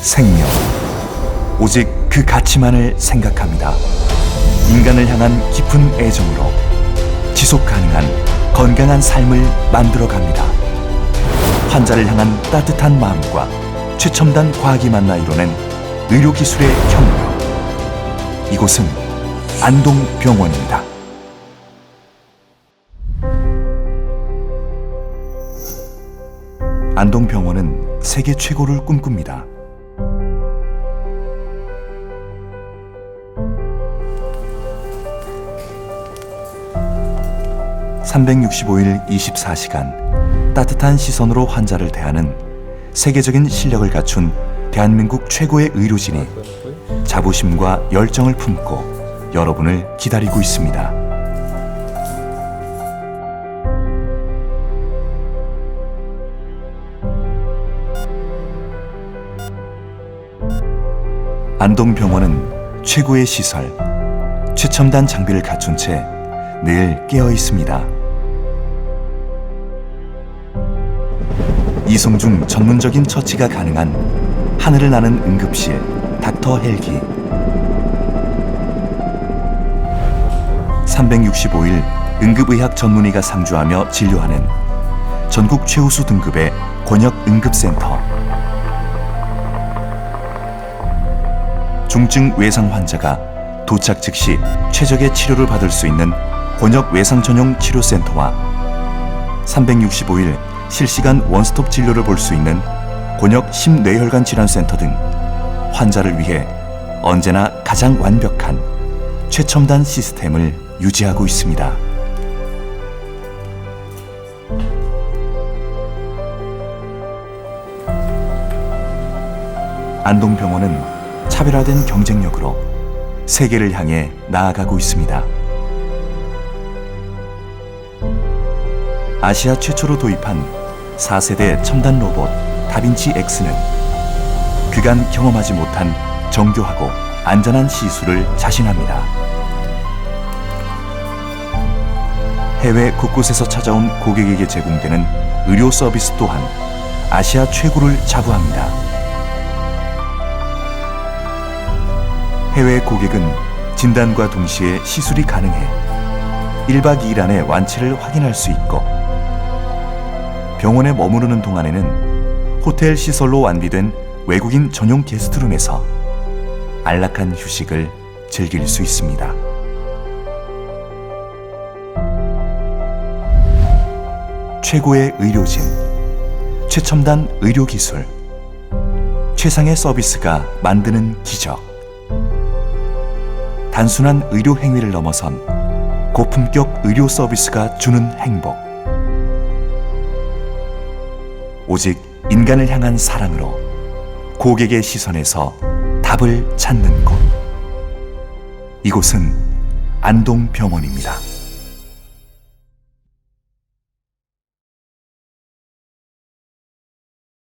생명. 오직 그 가치만을 생각합니다. 인간을 향한 깊은 애정으로 지속 가능한 건강한 삶을 만들어 갑니다. 환자를 향한 따뜻한 마음과 최첨단 과학이 만나 이뤄낸 의료기술의 혁명. 이곳은 안동병원입니다. 안동병원은 세계 최고를 꿈꿉니다. (365일 24시간) 따뜻한 시선으로 환자를 대하는 세계적인 실력을 갖춘 대한민국 최고의 의료진이 자부심과 열정을 품고 여러분을 기다리고 있습니다. 안동병원은 최고의 시설, 최첨단 장비를 갖춘 채 늘 깨어 있습니다. 이송 중 전문적인 처치가 가능한 하늘을 나는 응급실 닥터 헬기. 365일 응급의학 전문의가 상주하며 진료하는 전국 최우수 등급의 권역 응급센터 중증 외상 환자가 도착 즉시 최적의 치료를 받을 수 있는 권역 외상 전용 치료센터와 365일 실시간 원스톱 진료를 볼 수 있는 권역 심뇌혈관 질환센터 등 환자를 위해 언제나 가장 완벽한 최첨단 시스템을 유지하고 있습니다. 안동병원은 차별화된 경쟁력으로 세계를 향해 나아가고 있습니다. 아시아 최초로 도입한 4세대 첨단 로봇 다빈치 X는 그간 경험하지 못한 정교하고 안전한 시술을 자신합니다. 해외 곳곳에서 찾아온 고객에게 제공되는 의료 서비스 또한 아시아 최고를 자부합니다. 해외 고객은 진단과 동시에 시술이 가능해 1박 2일 안에 완치를 확인할 수 있고 병원에 머무르는 동안에는 호텔 시설로 완비된 외국인 전용 게스트룸에서 안락한 휴식을 즐길 수 있습니다. 최고의 의료진, 최첨단 의료기술, 최상의 서비스가 만드는 기적. 단순한 의료 행위를 넘어선 고품격 의료 서비스가 주는 행복. 오직 인간을 향한 사랑으로 고객의 시선에서 답을 찾는 곳. 이곳은 안동병원입니다.